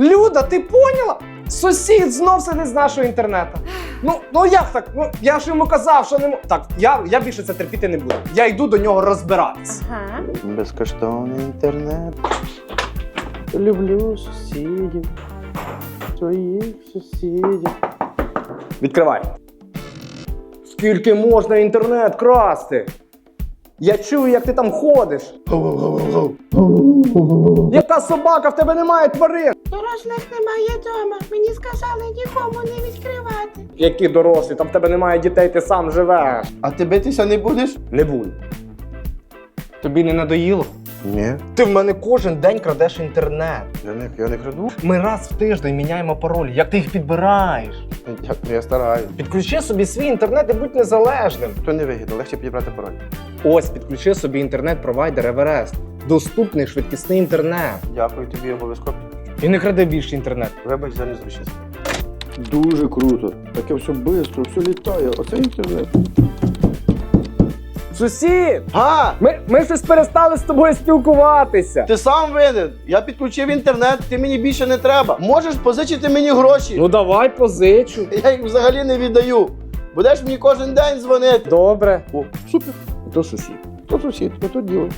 Люда, ти поняла? Сусід знов сидить з нашого інтернету. Ну, ну як так? Ну я ж йому казав, що не мо... Так, я, я більше це терпіти не буду. Я йду до нього розбиратись. Ага. Безкоштовний інтернет. Люблю сусідів. Своїх сусідів. Відкривай. Скільки можна інтернет красти? Я чую, як ти там ходиш. Яка собака, в тебе немає тварин. Дорослих немає вдома. Мені сказали нікому не відкривати. Які дорослі, там в тебе немає дітей, ти сам живеш. А ти битися не будеш? Не буду. Тобі не надоїло? Ні. Ти в мене кожен день крадеш інтернет. Я не, я не краду. Ми раз в тиждень міняємо паролі. Як ти їх підбираєш? Я, я стараюсь. Підключи собі свій інтернет і будь незалежним. То не вигідно, легше підібрати пароль. Ось підключи собі інтернет-провайдер Еверест. Доступний швидкісний інтернет. Дякую тобі обов'язково. І не кради більше інтернет. Вибач за незручність. Дуже круто. Таке все швидко, все літає. Оце інтернет. Сусід! Га! Ми, ми щось перестали з тобою спілкуватися. Ти сам винен. Я підключив інтернет, ти мені більше не треба. Можеш позичити мені гроші. Ну давай позичу. Я їх взагалі не віддаю. Будеш мені кожен день дзвонити. Добре. О, супер. То сусід. То сусід, то то діло.